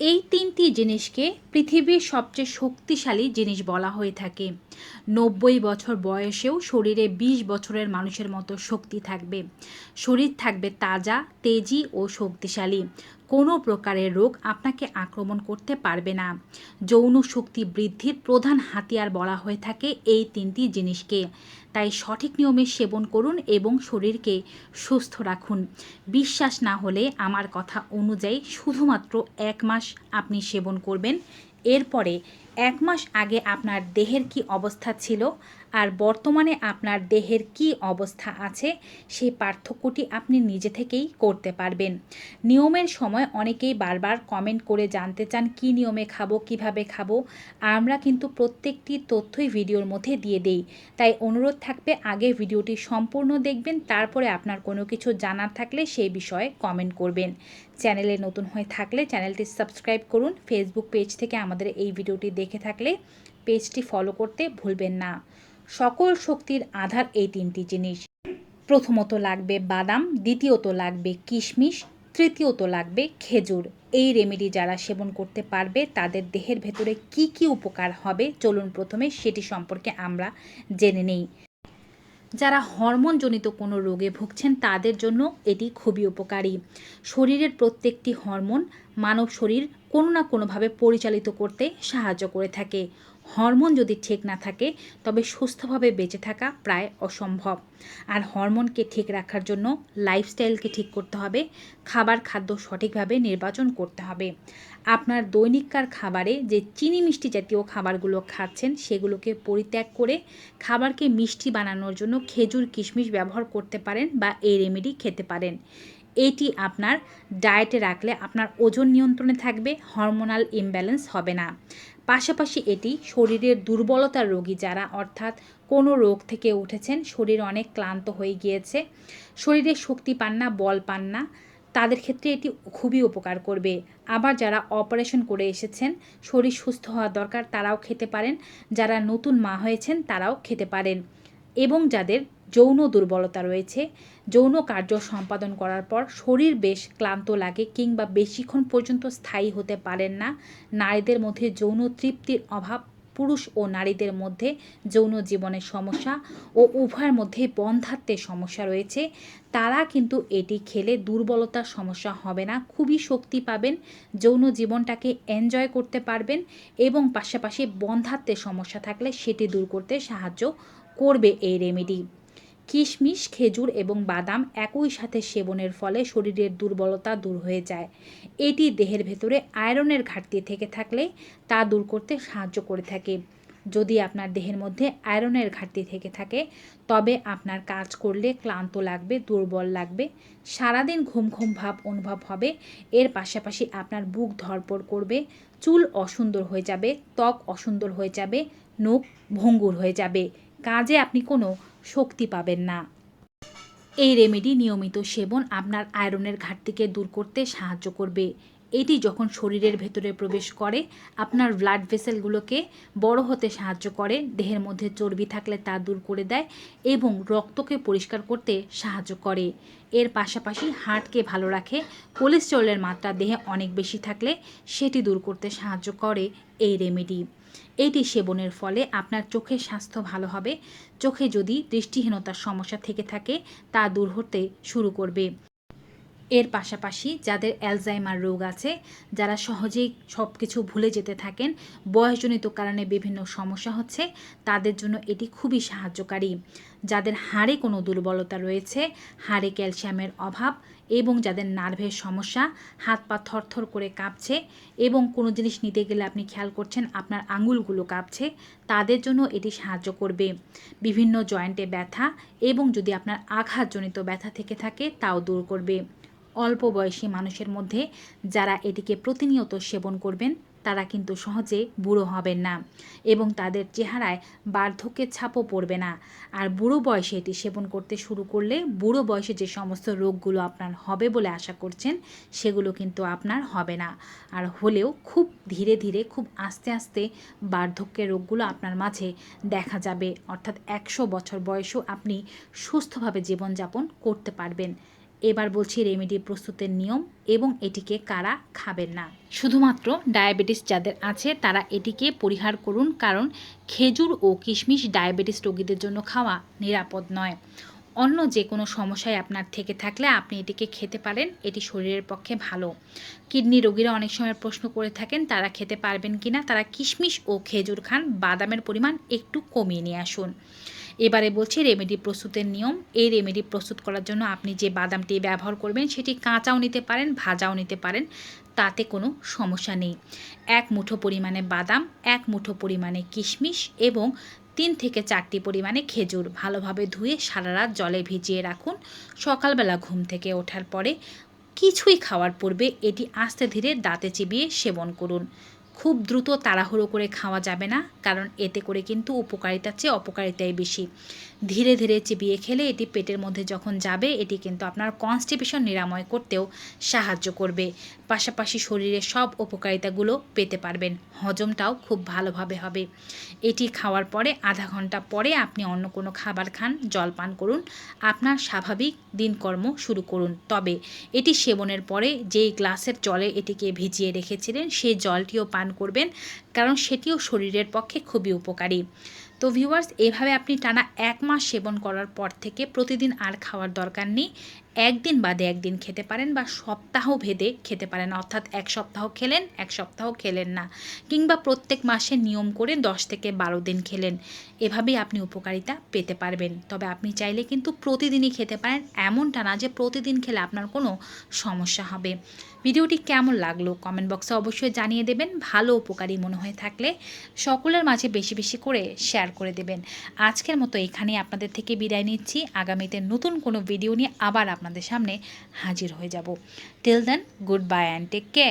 এই তিনটি জিনিসকে পৃথিবীর সবচেয়ে শক্তিশালী জিনিস বলা হয়ে থাকে। নব্বই বছর বয়সেও শরীরে ২০ বছরের মানুষের মতো শক্তি থাকবে। শরীর থাকবে তাজা, তেজি ও শক্তিশালী। কোনো প্রকারের রোগ আপনাকে আক্রমণ করতে পারবে না। যৌন শক্তি বৃদ্ধির প্রধান হাতিয়ার বলা হয়ে থাকে এই তিনটি জিনিসকে। তাই সঠিক নিয়মে সেবন করুন এবং শরীরকে সুস্থ রাখুন। বিশ্বাস না হলে আমার কথা অনুযায়ী শুধুমাত্র এক মাস আপনি সেবন করবেন। এরপরে এক মাস আগে আপনার দেহের কি অবস্থা ছিল আর বর্তমানে আপনার দেহের কি অবস্থা আছে সেই পার্থক্যটি আপনি নিজে থেকেই করতে পারবেন। নিয়মের সময় অনেকেই বারবার কমেন্ট করে জানতে চান, কি নিয়মে খাব, কীভাবে খাব? আমরা কিন্তু প্রত্যেকটি তথ্যই ভিডিওর মধ্যে দিয়ে দেই। তাই অনুরোধ থাকবে, আগে ভিডিওটি সম্পূর্ণ দেখবেন, তারপরে আপনার কোনো কিছু জানার থাকলে সেই বিষয়ে কমেন্ট করবেন। চ্যানেলে নতুন হয়ে থাকলে চ্যানেলটি সাবস্ক্রাইব করুন। ফেসবুক পেজ থেকে আমাদের এই ভিডিওটি দেখে থাকলে পেজটি ফলো করতে ভুলবেন না। সকল শক্তির আধার এই তিনটি জিনিস। প্রথমত লাগবে বাদাম, দ্বিতীয়ত লাগবে কিশমিশ, তৃতীয়ত লাগবে খেজুর। এই রেমেডি যারা সেবন করতে পারবে, তাদের দেহের ভেতরে কি কি উপকার হবে, চলুন প্রথমে সেটি সম্পর্কে আমরা জেনে নেই। যারা হরমোনজনিত কোনো রোগে ভুগছেন, তাদের জন্য এটি খুবই উপকারী। শরীরের প্রত্যেকটি হরমোন মানব শরীর কোনো না কোনোভাবে পরিচালিত করতে সাহায্য করে থাকে। হরমোন যদি ঠিক না থাকে, তবে সুস্থভাবে বেঁচে থাকা প্রায় অসম্ভব। আর হরমোনকে ঠিক রাখার জন্য লাইফস্টাইলকে ঠিক করতে হবে, খাবার খাদ্য সঠিকভাবে নির্বাচন করতে হবে। আপনার দৈনিককার খাবারে যে চিনি মিষ্টি জাতীয় খাবারগুলো খাচ্ছেন, সেগুলোকে পরিত্যাগ করে খাবারকে মিষ্টি বানানোর জন্য খেজুর, কিশমিশ ব্যবহার করতে পারেন বা এই রেমেডি খেতে পারেন। এটি আপনার ডায়েটে রাখলে আপনার ওজন নিয়ন্ত্রণে থাকবে, হরমোনাল ইমব্যালেন্স হবে না। পাশাপাশি এটি শরীরের দুর্বলতার রোগী যারা, অর্থাৎ কোনো রোগ থেকে উঠেছেন, শরীর অনেক ক্লান্ত হয়ে গিয়েছে, শরীরে শক্তি পান না, বল পান না, তাদের ক্ষেত্রে এটি খুবই উপকার করবে। আবার যারা অপারেশন করে এসেছেন, শরীর সুস্থ হওয়া দরকার, তারাও খেতে পারেন, যারা নতুন মা হয়েছেন, তারাও খেতে পারেন। এবং যাদের যৌন দুর্বলতা রয়েছে। যৌন কার্য সম্পাদন করার পর শরীর বেশ ক্লান্ত লাগে কিংবা বেশিক্ষণ পর্যন্ত স্থায়ী হতে পারেন না। নারীদের মধ্যে যৌন তৃপ্তির অভাব, পুরুষ ও নারীদের মধ্যে যৌন জীবনের সমস্যা ও উভয়ের মধ্যে বন্ধাত্বের সমস্যা রয়েছে। তারা কিন্তু এটি খেলে দুর্বলতার সমস্যা হবে না। খুবই শক্তি পাবেন, যৌন জীবনটাকে এনজয় করতে পারবেন এবং পাশাপাশি বন্ধাত্বের সমস্যা থাকলে সেটি দূর করতে সাহায্য করবে এই রেমেডি কিশমিশ, খেজুর এবং বাদাম একই সাথে সেবনের ফলে শরীরের দুর্বলতা দূর হয়ে যায়। এটি দেহের ভেতরে আয়রনের ঘাটতি থেকে থাকলে তা দূর করতে সাহায্য করে থাকে। যদি আপনার দেহের মধ্যে আয়রনের ঘাটতি থেকে থাকে, তবে আপনার কাজ করলে ক্লান্ত লাগবে, দুর্বল লাগবে, সারাদিন ঘুম ঘুম ভাব অনুভব হবে, এর পাশাপাশি আপনার বুক ধরপড় করবে, চুল অসুন্দর হয়ে যাবে, ত্বক অসুন্দর হয়ে যাবে, নখ ভঙ্গুর হয়ে যাবে। কাজে আপনি কোনো শক্তি পাবেন না। এই রেমেডি নিয়মিত সেবন আপনার আয়রনের ঘাটতিকে দূর করতে সাহায্য করবে। এটি যখন শরীরের ভেতরে প্রবেশ করে, আপনার ব্লাড ভেসেলগুলোকে বড় হতে সাহায্য করে, দেহের মধ্যে চর্বি থাকলে তা দূর করে দেয় এবং রক্তকে পরিষ্কার করতে সাহায্য করে। এর পাশাপাশি হার্টকে ভালো রাখে কোলেস্টেরলের মাত্রা দেহে অনেক বেশি থাকলে সেটি দূর করতে সাহায্য করে এই রেমেডি এটি সেবনের ফলে আপনার চোখের স্বাস্থ্য ভালো হবে। চোখে যদি দৃষ্টিহীনতার সমস্যা থেকে থাকে, তা দূর হতে শুরু করবে। এর পাশাপাশি যাদের অ্যালজাইমার রোগ আছে, যারা সহজেই সব কিছু ভুলে যেতে থাকেন, বয়সজনিত কারণে বিভিন্ন সমস্যা হচ্ছে, তাদের জন্য এটি খুবই সাহায্যকারী। যাদের হাড়ে কোনো দুর্বলতা রয়েছে, হাড়ে ক্যালসিয়ামের অভাব এবং যাদের নার্ভের সমস্যা, হাত পা থরথর করে কাঁপছে এবং কোনো জিনিস নিতে গেলে আপনি খেয়াল করছেন আপনার আঙুলগুলো কাঁপছে, তাদের জন্য এটি সাহায্য করবে। বিভিন্ন জয়েন্টে ব্যথা এবং যদি আপনার আঘাতজনিত ব্যথা থেকে থাকে, তাও দূর করবে। অল্প বয়সী মানুষের মধ্যে যারা এটিকে প্রতিনিয়ত সেবন করবেন তারা কিন্তু সহজে বুড়ো হবেন না এবং তাদের চেহারায় বার্ধক্যের ছাপও পড়বে না। আর বুড়ো বয়সে এটি সেবন করতে শুরু করলে বুড়ো বয়সে যে সমস্ত রোগগুলো আপনার হবে বলে আশা করছেন, সেগুলো কিন্তু আপনার হবে না। আর হলেও খুব ধীরে ধীরে, খুব আস্তে আস্তে বার্ধক্যের রোগগুলো আপনার মাঝে দেখা যাবে। অর্থাৎ একশো বছর বয়সেও আপনি সুস্থভাবে জীবনযাপন করতে পারবেন। এবার বলছি রেমেডি প্রস্তুতের নিয়ম এবং এটিকে কারা খাবেন না। শুধুমাত্র ডায়াবেটিস যাদের আছে, তারা এটিকে পরিহার করুন কারণ খেজুর ও কিশমিশ ডায়াবেটিস রোগীদের জন্য খাওয়া নিরাপদ নয়। অন্য যে কোনো সমস্যায় আপনার থেকে থাকলে আপনি এটিকে খেতে পারেন, এটি শরীরের পক্ষে ভালো। কিডনি রোগীরা অনেক সময় প্রশ্ন করে থাকেন, তারা খেতে পারবেন কি না তারা কিশমিশ ও খেজুর খান বাদামের পরিমাণ একটু কমিয়ে নিয়ে আসুন। এবারে বলছি রেমেডি প্রস্তুতের নিয়ম। এই রেমেডি প্রস্তুত করার জন্য আপনি যে বাদামটি ব্যবহার করবেন, সেটি কাঁচাও নিতে পারেন, ভাজাও নিতে পারেন, তাতে কোনো সমস্যা নেই। এক মুঠো পরিমাণে বাদাম, এক মুঠো পরিমাণে কিশমিশ এবং তিন থেকে চারটি পরিমাণে খেজুর ভালোভাবে ধুয়ে সারা রাত জলে ভিজিয়ে রাখুন। সকালবেলা ঘুম থেকে ওঠার পরে কিছুই খাওয়ার পূর্বে এটি আস্তে ধীরে দাঁতে চিবিয়ে সেবন করুন। খুব দ্রুত তাড়াহুড়ো করে খাওয়া যাবে না, কারণ এতে করে কিন্তু উপকারিতার চেয়ে অপকারিতাই বেশি। ধীরে ধীরে চিবিয়ে খেলে এটি পেটের মধ্যে যখন যাবে, এটি কিন্তু আপনার কনস্টিপেশন নিরাময় করতেও সাহায্য করবে। পাশাপাশি শরীরের সব উপকারিতাগুলো পেতে পারবেন। হজমটাও খুব ভালোভাবে হবে। এটি খাওয়ার পরে আধা ঘণ্টা পরে আপনি অন্য কোনো খাবার খান জল পান করুন। আপনার স্বাভাবিক দিনকর্ম শুরু করুন। তবে এটি সেবনের পরে যেই গ্লাসের জলে এটিকে ভিজিয়ে রেখেছিলেন, সেই জলটিও পান করবেন, কারণ সেটিও শরীরের পক্ষে খুবই উপকারী। তো ভিউয়ার্স এভাবে আপনি টানা এক মাস সেবন করার পর থেকে প্রতিদিন আর খাওয়ার দরকার নেই। একদিন বাদে একদিন খেতে পারেন বা সপ্তাহ ভেদে খেতে পারেন। অর্থাৎ এক সপ্তাহ খেলেন, এক সপ্তাহ খেলেন না। কিংবা প্রত্যেক মাসে নিয়ম করে দশ থেকে বারো দিন খেলেন। এভাবেই আপনি উপকারিতা পেতে পারবেন। তবে আপনি চাইলে কিন্তু প্রতিদিনই খেতে পারেন। এমনটা না যে প্রতিদিন খেলে আপনার কোনো সমস্যা হবে। ভিডিওটি কেমন লাগল কমেন্ট বক্সে অবশ্যই জানিয়ে দেবেন। ভালো উপকারী মনে হয়ে থাকলে সকলের মাঝে বেশি বেশি করে শেয়ার করে দেবেন। আজকের মতো এখানেই আপনাদের থেকে বিদায় নিচ্ছি। আগামীতে নতুন কোনো ভিডিও নিয়ে আবার আপনাদের সামনে হাজির হয়ে যাব। Till then good bye and take care